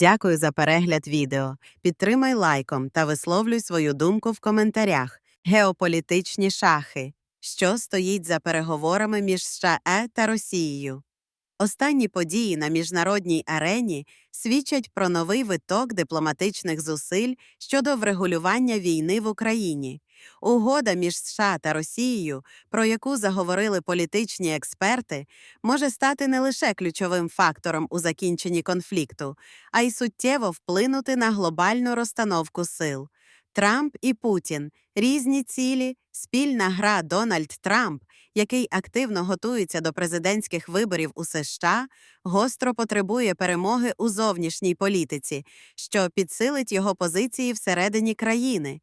Дякую за перегляд відео. Підтримай лайком та висловлюй свою думку в коментарях. Геополітичні шахи. Що стоїть за переговорами між США та Росією? Останні події на міжнародній арені свідчать про новий виток дипломатичних зусиль щодо врегулювання війни в Україні. Угода між США та Росією, про яку заговорили політичні експерти, може стати не лише ключовим фактором у закінченні конфлікту, а й суттєво вплинути на глобальну розстановку сил. Трамп і Путін різні цілі, спільна гра Дональд Трамп, який активно готується до президентських виборів у США, гостро потребує перемоги у зовнішній політиці, що підсилить його позиції всередині країни.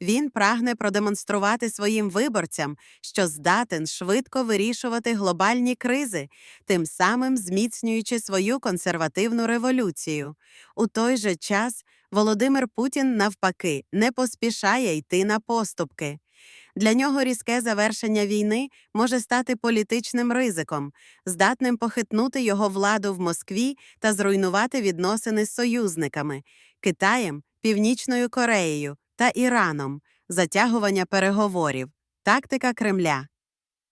Він прагне продемонструвати своїм виборцям, що здатен швидко вирішувати глобальні кризи, тим самим зміцнюючи свою консервативну революцію. У той же час Володимир Путін, навпаки, не поспішає йти на поступки. Для нього різке завершення війни може стати політичним ризиком, здатним похитнути його владу в Москві та зруйнувати відносини з союзниками Китаєм, Північною Кореєю та Іраном, затягування переговорів, тактика Кремля.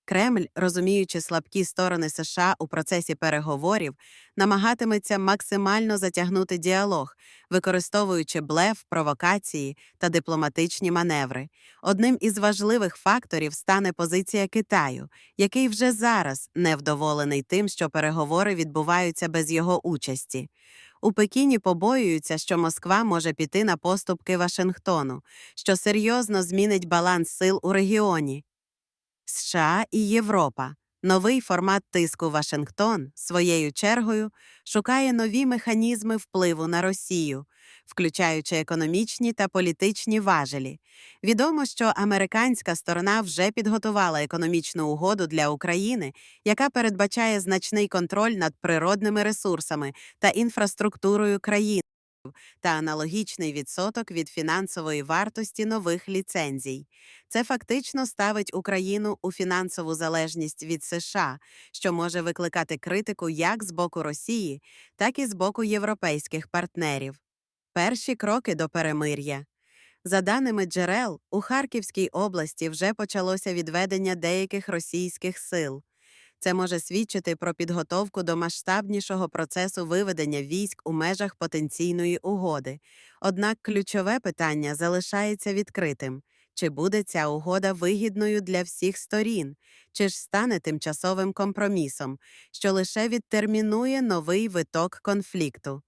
Кремль, розуміючи слабкі сторони США у процесі переговорів, намагатиметься максимально затягнути діалог, використовуючи блеф, провокації та дипломатичні маневри. Одним із важливих факторів стане позиція Китаю, який вже зараз невдоволений тим, що переговори відбуваються без його участі. У Пекіні побоюються, що Москва може піти на поступки Вашингтону, що серйозно змінить баланс сил у регіоні. США і Європа. Новий формат тиску Вашингтон своєю чергою шукає нові механізми впливу на Росію, включаючи економічні та політичні важелі. Відомо, що американська сторона вже підготувала економічну угоду для України, яка передбачає значний контроль над природними ресурсами та інфраструктурою країни та аналогічний відсоток від фінансової вартості нових ліцензій. Це фактично ставить Україну у фінансову залежність від США, що може викликати критику як з боку Росії, так і з боку європейських партнерів. Перші кроки до перемир'я. За даними джерел, у Харківській області вже почалося відведення деяких російських сил. Це може свідчити про підготовку до масштабнішого процесу виведення військ у межах потенційної угоди. Однак ключове питання залишається відкритим чи буде ця угода вигідною для всіх сторін, чи ж стане тимчасовим компромісом, що лише відтермінує новий виток конфлікту.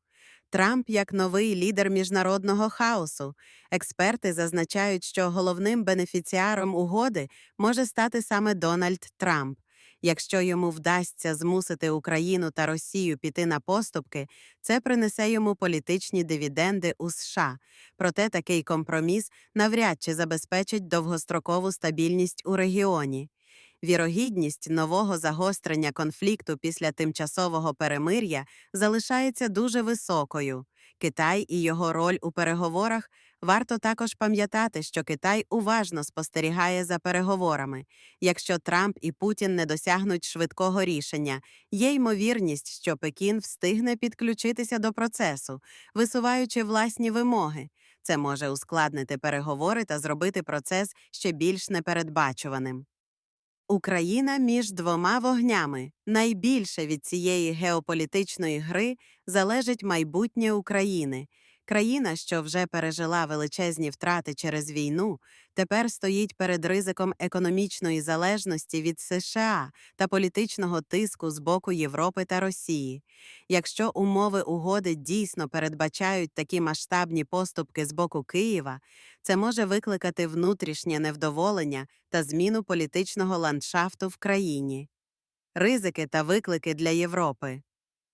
Трамп як новий лідер міжнародного хаосу. Експерти зазначають, що головним бенефіціаром угоди може стати саме Дональд Трамп. Якщо йому вдасться змусити Україну та Росію піти на поступки, це принесе йому політичні дивіденди у США. Проте такий компроміс навряд чи забезпечить довгострокову стабільність у регіоні. Вірогідність нового загострення конфлікту після тимчасового перемир'я залишається дуже високою. Китай і його роль у переговорах варто також пам'ятати, що Китай уважно спостерігає за переговорами. Якщо Трамп і Путін не досягнуть швидкого рішення, є ймовірність, що Пекін встигне підключитися до процесу, висуваючи власні вимоги. Це може ускладнити переговори та зробити процес ще більш непередбачуваним. Україна між двома вогнями. Найбільше від цієї геополітичної гри залежить майбутнє України. Країна, що вже пережила величезні втрати через війну, тепер стоїть перед ризиком економічної залежності від США та політичного тиску з боку Європи та Росії. Якщо умови угоди дійсно передбачають такі масштабні поступки з боку Києва, це може викликати внутрішнє невдоволення та зміну політичного ландшафту в країні. Ризики та виклики для Європи.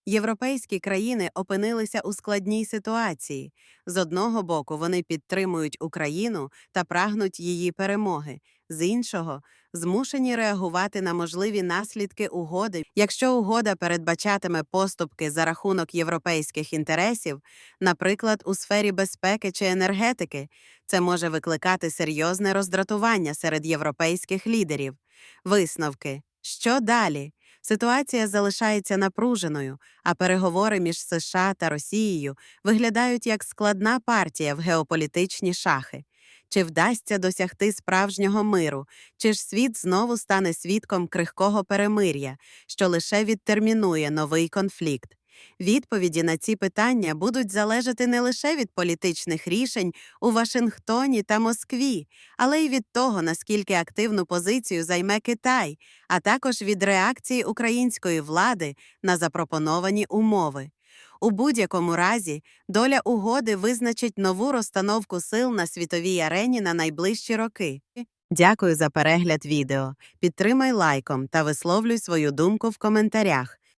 Європейські країни опинилися у складній ситуації. З одного боку, вони підтримують Україну та прагнуть її перемоги, з іншого змушені реагувати на можливі наслідки угоди. Якщо угода передбачатиме поступки за рахунок європейських інтересів, наприклад, у сфері безпеки чи енергетики, це може викликати серйозне роздратування серед європейських лідерів. Висновки що далі? Ситуація залишається напруженою, а переговори між США та Росією виглядають як складна партія в геополітичні шахи. Чи вдасться досягти справжнього миру, чи ж світ знову стане свідком крихкого перемир'я, що лише відтермінує новий конфлікт? Відповіді на ці питання будуть залежати не лише від політичних рішень у Вашингтоні та Москві, але й від того, наскільки активну позицію займе Китай, а також від реакції української влади на запропоновані умови. У будь-якому разі доля угоди визначить нову розстановку сил на світовій арені на найближчі роки. Дякую за перегляд відео. Підтримай лайком та висловлюй свою думку в коментарях.